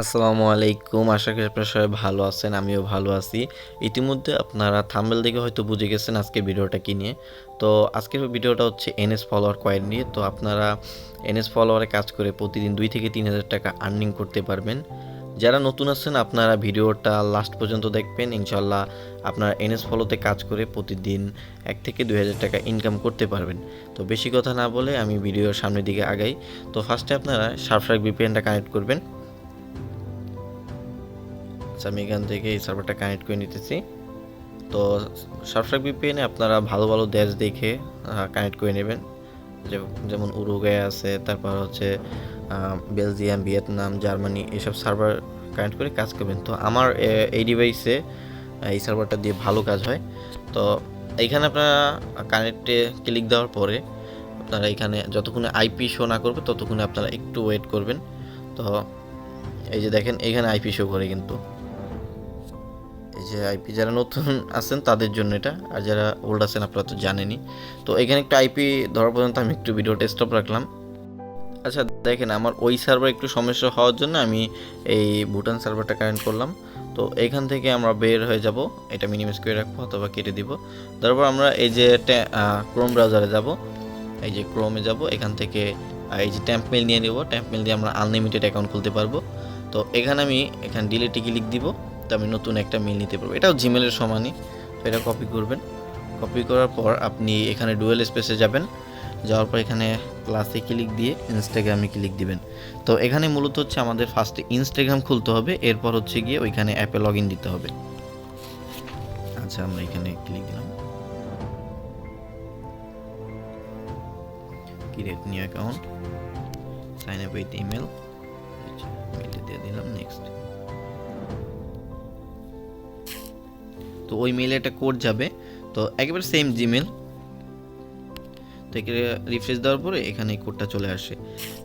আসসালামু আলাইকুম। আশা করি আপনারা সবাই ভালো আছেন, আমিও ভালো আছি। ইতিমধ্যে আপনারা থাম্বেল দেখে হয়তো বুঝে গেছেন আজকে ভিডিওটা কি নিয়ে। তো আজকের ভিডিওটা হচ্ছে এনএস ফলোয়ার কয়েন নিয়ে। তো আপনারা এনএস ফলোয়ারে কাজ করে প্রতিদিন দুই থেকে তিন হাজার টাকা আর্নিং করতে পারবেন। যারা নতুন আছেন, আপনারা ভিডিওটা লাস্ট পর্যন্ত দেখবেন। ইনশাল্লাহ আপনারা এনএস ফলোতে কাজ করে প্রতিদিন এক থেকে দুই হাজার টাকা ইনকাম করতে পারবেন। তো বেশি কথা না বলে আমি ভিডিওর সামনের দিকে আগাই। তো ফার্স্টে আপনারা সার্ফরাক বিপিএনটা কানেক্ট করবেন। আচ্ছা আমি এখান থেকে এই সার্ভারটা কানেক্ট করে নিতেছি। তো সাবস্ক্রাইব ভিপিএনে আপনারা ভালো ভালো দেশ দেখে কানেক্ট করে নেবেন। যেমন উরুগায় আছে, তারপর হচ্ছে বেলজিয়াম, ভিয়েতনাম, জার্মানি, এসব সার্ভার কানেক্ট করে কাজ করবেন। তো আমার এই ডিভাইসে এই সার্ভারটা দিয়ে ভালো কাজ হয়। তো এইখানে আপনারা কানেক্টে ক্লিক দেওয়ার পরে, আপনারা এখানে যতক্ষণে আইপি শো না করবে, ততক্ষণে আপনারা একটু ওয়েট করবেন। তো এই যে দেখেন, এখানে আইপি শো করে কিন্তু। এই যে আইপি যারা নতুন আছেন তাদের জন্য এটা, আর যারা ওল্ড আছেন আপনারা তো জানেনই। তো এখানে একটা আইপি ধরা পর্যন্ত আমি একটু ভিডিওটা স্টপ রাখলাম। আচ্ছা দেখেন আমার ওই সার্ভার একটু সমস্যা হওয়ার জন্য আমি এই ভুটান সার্ভারটা কানেক্ট করলাম। তো এখান থেকে আমরা বের হয়ে যাব, এটা মিনিমাইজ করে রাখব অথবা কেটে দিব। তারপর আমরা এই যে ক্রোম ব্রাউজারে যাব। এই যে ক্রোমে যাব, এখান থেকে এই যে ট্যাম্প মেল নিয়ে নেব। ট্যাম্প মেল দিয়ে আমরা আনলিমিটেড অ্যাকাউন্ট খুলতে পারব। তো এখানে আমি, এখানে ডিলেটে ক্লিক দিব। তো আমি নতুন একটা মেল নিতে পারব। এটাও জিমেলের সমানই, তো এটা কপি করবেন। কপি করার পর আপনি এখানে ডুয়েল স্পেসে যাবেন। যাওয়ার পর এখানে ক্লাসে ক্লিক দিয়ে ইনস্টাগ্রামে ক্লিক দিবেন। তো এখানে মূলত হচ্ছে আমাদের ফার্স্টে ইনস্টাগ্রাম খুলতে হবে, এরপর হচ্ছে গিয়ে ওইখানে অ্যাপে লগ ইন দিতে হবে। আচ্ছা আমরা এখানে ক্লিক দিলাম। Create new account sign up with email দিয়ে দিলাম নেক্সট তো ওই মেলে একটা কোড যাবে। তো একেবারে সেম জিমেল তো রিফ্রেশ দেওয়ার পরে এখানে কোডটা চলে আসে।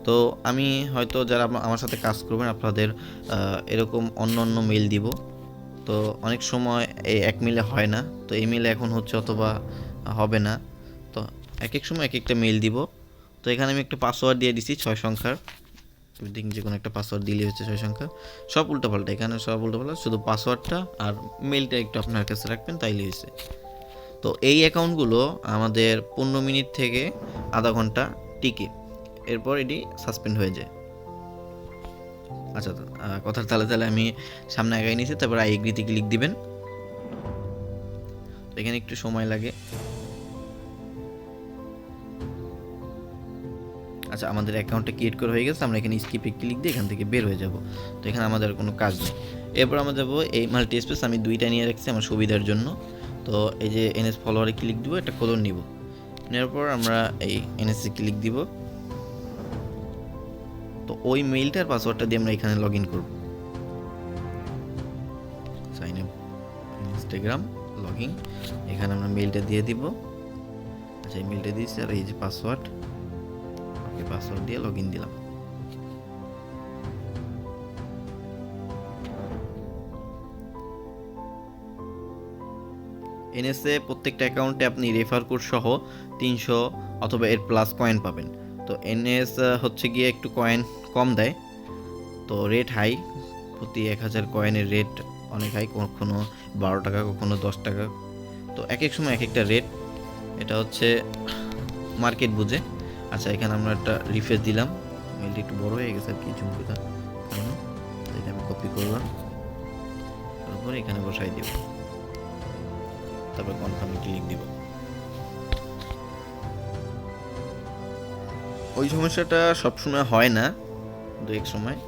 তো আমি হয়তো যারা আমার সাথে কাজ করবেন, আপনাদের এরকম অন্য অন্য মেল দিব। তো অনেক সময় এই এক মেলে হয় না। তো এই মেলে এখন হচ্ছে অথবা হবে না। তো এক এক সময় এক একটা মেল দিব। তো এখানে আমি একটা পাসওয়ার্ড দিয়ে দিছি ছয় সংখ্যার। দেখি যে কোনো একটা পাসওয়ার্ড দিলে হচ্ছে ছয় সংখ্যা। সব উল্টোপাল্টা এখানে সব উল্টোপাল্টা শুধু পাসওয়ার্ডটা আর মেলটা একটু আপনার কাছে রাখবেন, তাইলে হয়েছে। তো এই অ্যাকাউন্টগুলো আমাদের পনেরো মিনিট থেকে আধা ঘণ্টা টিকে, এরপর এটি সাসপেন্ড হয়ে যায়। আচ্ছা কথার তালে তালে আমি সামনে আগাই নিয়েছি, তারপর আই এগ্রিতে ক্লিক দিবেন। এখানে একটু সময় লাগে। আচ্ছা আমাদের অ্যাকাউন্টটা ক্রিয়েট করা হয়ে গেছে, আমরা এখানে স্কিপে ক্লিক দিয়ে এখান থেকে বের হয়ে যাব। তো এখানে আমাদের কোনো কাজ নেই। এরপর আমরা যাব এই মাল্টি স্পেস আমি দুইটা নিয়ে রাখছি আমার সুবিধার জন্য। তো এই যে এনএস ফলোয়ারে ক্লিক দিব, একটা কোলন নিব। নেওয়ার পর আমরা এই এনএসসি ক্লিক দিব। তো ওই মেইলটার পাসওয়ার্ডটা দিয়ে আমরা এখানে লগ ইন করব। Sign up Instagram log in এখানে আমরা মেইলটা দিয়ে দিব। আচ্ছা এই মেইলটা দিয়েছি আর এই যে পাসওয়ার্ড পাসওয়ার্ড দিয়ে লগ ইন দিলাম এনএসএ প্রত্যেকটা অ্যাকাউন্টে আপনি রেফার কোড সহ তিনশো অথবা এর প্লাস কয়েন পাবেন। তো এনএস হচ্ছে গিয়ে একটু কয়েন কম দেয়। তো রেট হাই প্রতি এক হাজার কয়েনের রেট অনেক হাই কখনো বারো টাকা, কখনো দশ টাকা। তো এক এক সময় এক একটা রেট এটা হচ্ছে মার্কেট বুঝে। আচ্ছা এখানে আমরা একটা রিফ্রেশ দিলাম। মেলটি একটু বড় হয়ে গেছে আর কি ঝুমকুটা এটা আমি কপি করলাম। তারপর এখানে বসাই দিব। তারপর কনফার্মে ক্লিক দিব। ওই সমস্যাটা সবসময় হয় না দু এক সময়।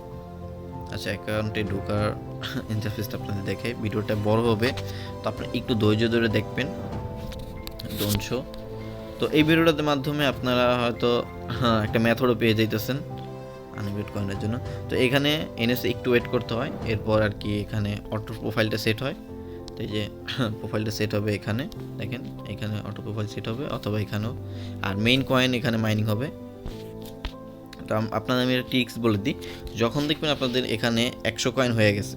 আচ্ছা অ্যাকাউন্টে ঢোকার ইন্টারফেসটা আপনাদের দেখে ভিডিওটা বড় হবে। তো আপনি একটু ধৈর্য ধরে দেখবেন। ডোন্ট শো তো এই ভিডিওটার মাধ্যমে আপনারা হয়তো হ্যাঁ, একটা মেথডও পেয়ে যাইতেছেন আনমিউট কয়েনের জন্য। তো এখানে এনএসে একটু ওয়েট করতে হয় এরপর আর কি এখানে অটো প্রোফাইলটা সেট হয়। তো এই যে প্রোফাইলটা সেট হবে এখানে দেখেন এখানে অটো প্রোফাইল সেট হবে অথবা এখানেও। আর মেইন কয়েন এখানে মাইনিং হবে। তো আপনাদের আমি একটা টিক্স বলে দিই। যখন দেখবেন আপনাদের এখানে একশো কয়েন হয়ে গেছে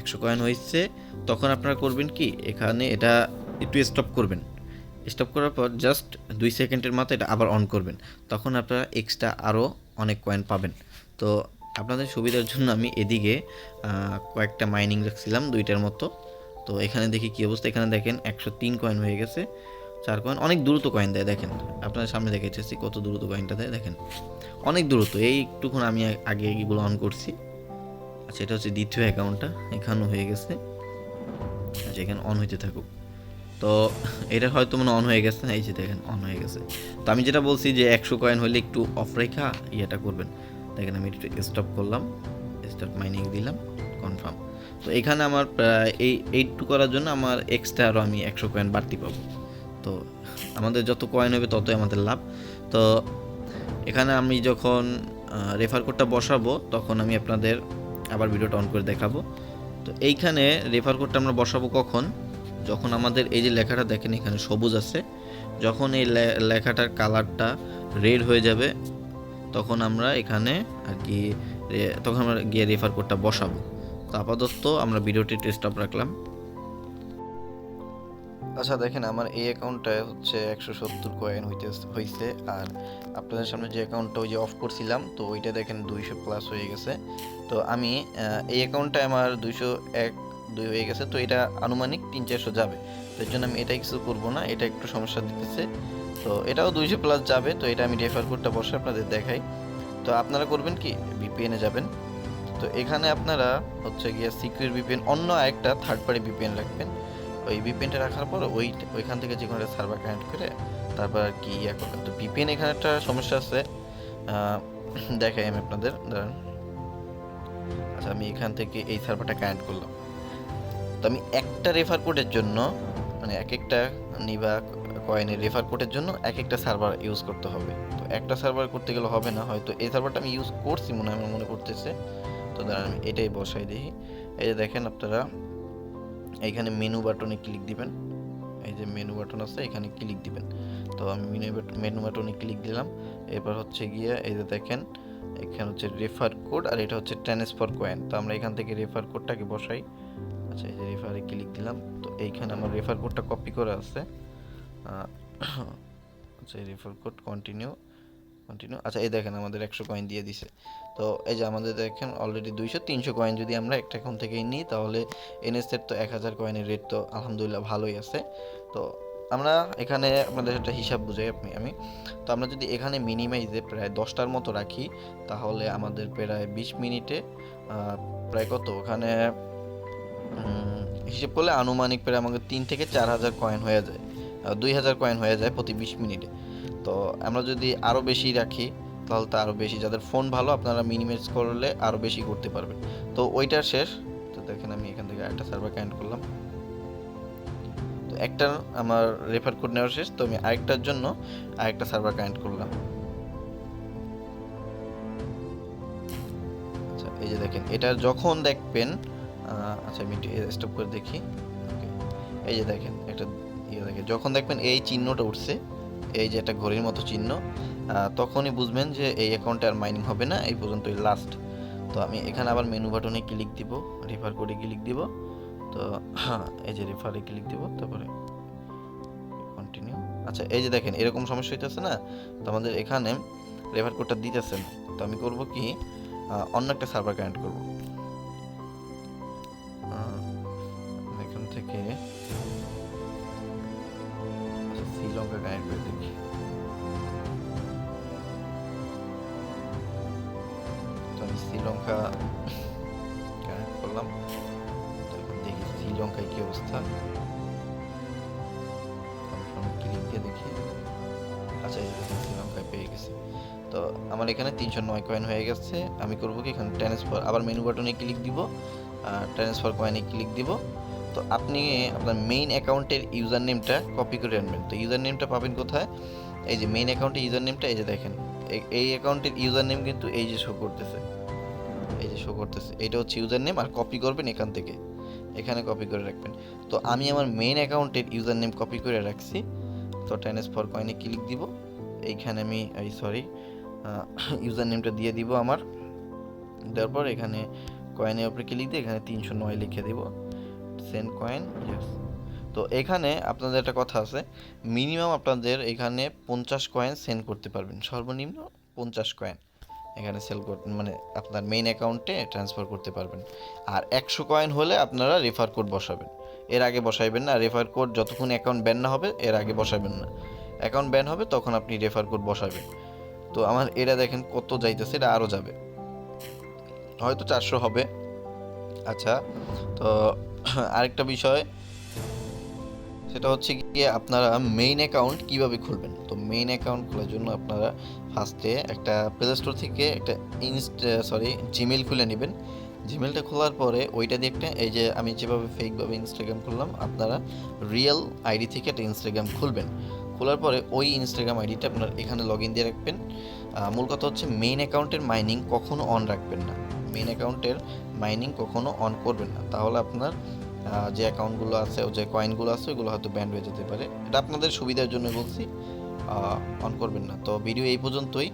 একশো কয়েন হয়েছে তখন আপনারা করবেন কি এখানে এটা একটু স্টপ করবেন। স্টপ করার পর জাস্ট দুই সেকেন্ডের মাথায় এটা আবার অন করবেন। তখন আপনারা এক্সট্রা আরও অনেক কয়েন পাবেন। তো আপনাদের সুবিধার জন্য আমি এদিকে কয়েকটা মাইনিং রাখছিলাম, দুইটার মতো। তো এখানে দেখি কি অবস্থা। এখানে দেখেন একশো তিন কয়েন হয়ে গেছে। চার কয়েন অনেক দ্রুত কয়েন দেয়, দেখেন। আপনাদের সামনে দেখেছি কত দ্রুত কয়েনটা দেয়, দেখেন। অনেক দ্রুত। এই একটুক্ষণ আমি আগে এগুলো অন করছি। আচ্ছা এটা হচ্ছে দ্বিতীয় অ্যাকাউন্টটা এখানেও হয়ে গেছে। আচ্ছা এখানে অন হইতে থাকুক। তো এটা হয়তো মনে অন হয়ে গেছে। এই যে দেখেন অন হয়ে গেছে। তো আমি যেটা বলছি যে একশো কয়েন হলে একটু অফ রেখা, ইয়েটা করবেন। দেখেন আমি একটু স্টপ করলাম স্টপ মাইনিং দিলাম কনফার্ম তো এখানে আমার এই এইটটু করার জন্য আমার এক্সট্রা আরও আমি একশো কয়েন বাড়তি পাবো। তো আমাদের যত কয়েন হবে ততই আমাদের লাভ। তো এখানে আমি যখন রেফার কোডটা বসাবো, তখন আমি আপনাদের আবার ভিডিওটা অন করে দেখাবো। তো এইখানে রেফার কোডটা আমরা বসাবো কখন? যখন আমাদের এই যে লেখাটা দেখেন এখানে সবুজ আছে, যখন এই লেখাটার কালারটা রেড হয়ে যাবে, তখন আমরা এখানে আর কি তখন আমরা গিয়ে রেফার কোডটা বসাবো। তো আপাতত আমরা ভিডিওটি স্টপ রাখলাম। আচ্ছা দেখেন আমার এই অ্যাকাউন্টটায় হচ্ছে একশো সত্তর কয়েন হইতে হয়েছে আর আপনাদের সামনে যে অ্যাকাউন্টটা ওই যে অফ করছিলাম, তো ওইটা দেখেন দুইশো প্লাস হয়ে গেছে। তো আমি এই অ্যাকাউন্টটা আমার দুইশো এক দুই হয়ে গেছে, তো এটা আনুমানিক তিন চারশো যাবে। তো এর জন্য আমি এটা কিছু করব না, এটা একটু সমস্যা দিতেছে। তো এটাও দুইশো প্লাস যাবে, তো এটা আমি রেফার কোডটা বসে আপনাদের দেখাই। তো আপনারা করবেন কি? ভিপিএনে যাবেন। তো এখানে আপনারা হচ্ছে গিয়ে সিকিউর ভিপিএন অন্য একটা থার্ড পার্টি ভিপিএন রাখবেন। ওই ভিপিএনটা রাখার পর ওই, ওইখান থেকে যে কোনো একটা সার্ভার কানেক্ট করে তারপর আর কি ইয়া করবেন। তো ভিপিএন এখানে একটা সমস্যা আছে। দেখাই আমি আপনাদের আচ্ছা আমি এখান থেকে এই সার্ভারটা কানেক্ট করলাম। তো আমি একটা রেফার কোডের জন্য মানে এক একটা নিবা কয়েনের রেফার কোডের জন্য এক একটা সার্ভার ইউজ করতে হবে। তো একটা সার্ভার করতে গেলে হবে না, হয়তো এই সার্ভারটা আমি ইউজ করছি মনে হয়, আমার মনে করতেছে তো দাঁড়ান, আমি এটাই বসাই দিই এই যে দেখেন আপনারা, এইখানে মেনু বাটনে ক্লিক দিবেন। এই যে মেনু বাটন আছে, এখানে ক্লিক দিবেন। তো আমি মেনু মেনু বাটনে ক্লিক দিলাম। এরপর হচ্ছে গিয়ে, এই যে দেখেন, এখানে হচ্ছে রেফার কোড আর এটা হচ্ছে ট্রান্সফার কয়েন তো আমরা এখান থেকে রেফার কোডটাকে বসাই। আচ্ছা এই যে রেফারে ক্লিক দিলাম, তো এইখানে আমার রেফার কোডটা কপি করা আছে আচ্ছা এই রেফার কোড কন্টিনিউ কন্টিনিউ আচ্ছা এই দেখেন আমাদের একশো কয়েন দিয়ে দিছে। তো এই যে আমাদের দেখেন অলরেডি দুইশো, তিনশো কয়েন যদি আমরা একটা অ্যাকাউন্ট থেকেই নিই, তাহলে এনএসের তো এক হাজার কয়েনের রেট তো আলহামদুলিল্লাহ ভালোই আছে। তো আমরা এখানে আপনাদের একটা হিসাব বুঝাই আপনি আমি। তো আমরা যদি এখানে মিনিমাইজে প্রায় দশটার মতো রাখি, তাহলে আমাদের প্রায় বিশ মিনিটে প্রায় কত? ওখানে হিসেব করলে আনুমানিক প্রায় আমাকে তিন থেকে চার হাজার কয়েন হয়ে যায় দুই হাজার কয়েন হয়ে যায় প্রতি বিশ মিনিটে তো আমরা যদি আরও বেশি রাখি, তাহলে তো আরও বেশি, যাদের ফোন ভালো, আপনারা মিনিমাইজ করলে আরও বেশি করতে পারবেন। তো ওইটা শেষ। তো দেখেন আমি এখান থেকে একটা সার্ভার কানেক্ট করলাম। তো একটা আমার রেফার কোড নেওয়া শেষ। তো আমি আরেকটার জন্য আরেকটা সার্ভার কানেক্ট করলাম। আচ্ছা এই যে দেখেন, এটা যখন দেখবেন আচ্ছা আমি স্টপ করে দেখি। এই যে দেখেন, একটা ইয়ে দেখেন, যখন দেখবেন এই চিহ্নটা উঠছে, এই যে একটা ঘড়ির মতো চিহ্ন তখনই বুঝবেন যে এই অ্যাকাউন্টে আর মাইনিং হবে না, এই পর্যন্তই লাস্ট তো আমি এখানে আবার মেনু বাটনে ক্লিক দিব রেফার কোডে ক্লিক দিব। তো হ্যাঁ এই যে রেফারে ক্লিক দিব, তারপরে কন্টিনিউ আচ্ছা এই যে দেখেন, এরকম সমস্যা হইতেছে না? তো আমাদের এখানে রেফার কোডটা দিতেছে না। তো আমি করব কি অন্য একটা সার্ভার কানেক্ট করব। শ্রীলঙ্কা কানেক্ট করলাম? তো দেখি শ্রীলঙ্কায় কি অবস্থা। ক্লিক দিয়ে দেখি আচ্ছা শ্রীলঙ্কায় পেয়ে গেছি। তো আমার এখানে তিনশো নয় কয়েন হয়ে গেছে। আমি করব কি, এখানে ট্রান্সফার আবার মেনু বাটনে ক্লিক দিব। ট্রান্সফার কয়েনে ক্লিক দিব। তো আপনি আপনার মেইন অ্যাকাউন্টের ইউজার নেমটা কপি করে আনবেন। তো ইউজার নেমটা পাবেন কোথায়? এই যে মেইন অ্যাকাউন্টের ইউজার নেমটা এই যে দেখেন, এই অ্যাকাউন্টের ইউজার নেম কিন্তু এই যে শো করতেছে। এই যে শো করতেছে, এটা হচ্ছে ইউজার নেম আর কপি করবেন এখান থেকে। এখানে কপি করে রাখবেন। তো আমি আমার মেইন অ্যাকাউন্টের ইউজার নেম কপি করে রাখছি। তো ট্রান্সফার কয়েনে ক্লিক দিব। এইখানে আমি, এই সরি ইউজার নেমটা দিয়ে দিব আমার। দেওয়ার পর এখানে কয়েনের উপরে ক্লিক দিয়ে এখানে তিনশো নয় লিখে দিব। সেন্ড কয়েন ইয়েস তো এখানে আপনাদের একটা কথা আছে। মিনিমাম আপনাদের এখানে পঞ্চাশ কয়েন সেন্ড করতে পারবেন। সর্বনিম্ন পঞ্চাশ কয়েন এখানে সেল মানে আপনার মেইন অ্যাকাউন্টে ট্রান্সফার করতে পারবেন। আর একশো কয়েন হলে আপনারা রেফার কোড বসাবেন। এর আগে বসাইবেন না রেফার কোড যতক্ষণ অ্যাকাউন্ট ব্যান না হবে, এর আগে বসাবেন না। অ্যাকাউন্ট ব্যান হবে, তখন আপনি রেফার কোড বসাবেন। তো আমার এরা দেখেন কত যাইতেছে, এটা আরও যাবে। হয়তো চারশো হবে। আচ্ছা তো আরেকটা বিষয় সেটা হচ্ছে গিয়ে আপনারা মেইন অ্যাকাউন্ট কীভাবে খুলবেন? তো মেইন অ্যাকাউন্ট খোলার জন্য আপনারা ফার্স্টে একটা প্লে স্টোর থেকে একটা ইনস্ট সরি জিমেল খুলে নেবেন। জিমেলটা খোলার পরে ওইটা দিয়ে একটা, এই যে আমি যেভাবে ফেকভাবে ইনস্টাগ্রাম খুললাম, আপনারা রিয়েল আইডি থেকে একটা ইনস্টাগ্রাম খুলবেন। খোলার পরে ওই ইনস্টাগ্রাম আইডিটা আপনার এখানে লগ ইন দিয়ে রাখবেন। মূল কথা হচ্ছে মেইন অ্যাকাউন্টের মাইনিং কখনো অন রাখবেন না। মেইন অ্যাকাউন্টের মাইনিং কখনো অন করবেন না। তাহলে আপনার যে অ্যাকাউন্টগুলো আছে, ও যে কয়েনগুলো আছে, ওগুলো হয়তো ব্যান্ড হয়ে যেতে পারে। এটা আপনাদের সুবিধার জন্য বলছি অন করবেন না। তো ভিডিও এই পর্যন্তই।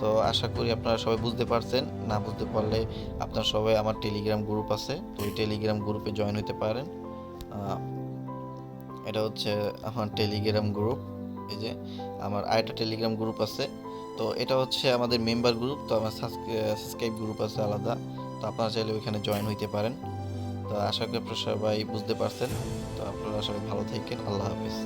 তো আশা করি আপনারা সবাই বুঝতে পারছেন। না বুঝতে পারলে আপনার সবাই আমার টেলিগ্রাম গ্রুপ আছে, তো ওই টেলিগ্রাম গ্রুপে জয়েন হতে পারেন। এটা হচ্ছে আমার টেলিগ্রাম গ্রুপ এই যে আমার আরেকটা টেলিগ্রাম গ্রুপ আছে। তো এটা হচ্ছে আমাদের মেম্বার গ্রুপ তো আমার সাবস্ক্রাইব গ্রুপ আছে আলাদা। তো আপনারা চাইলে ওইখানে জয়েন হইতে পারেন। তো আশা করি আপনারা সবাই বুঝতে পারছেন। তো আপনারা সবাই ভালো থাকেন। আল্লাহ হাফিজ।